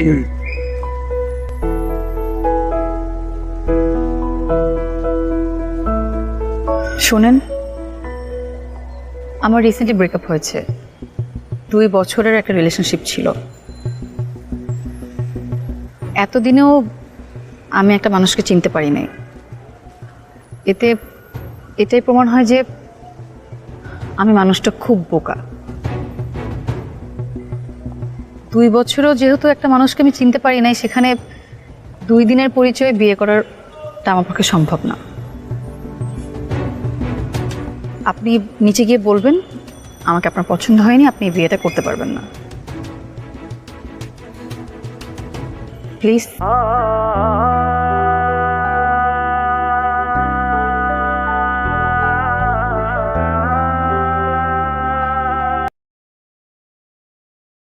শোনেন, আমার recently breakup হয়েছে। দুই বছরের একটা রিলেশনশিপ ছিল। এতদিনেও আমি একটা মানুষকে চিনতে পারি নাই। এতে এটাই প্রমাণ হয় যে আমি মানুষটা খুব বোকা। দুই বছরও যেহেতু একটা মানুষকে আমি চিনতে পারি নাই, সেখানে দুই দিনের পরিচয়ে বিয়ে করারটা আমার পক্ষে সম্ভব না। আপনি নিচে গিয়ে বলবেন, আমাকে আপনার পছন্দ হয়নি, আপনি বিয়েটা করতে পারবেন না। প্লিজ।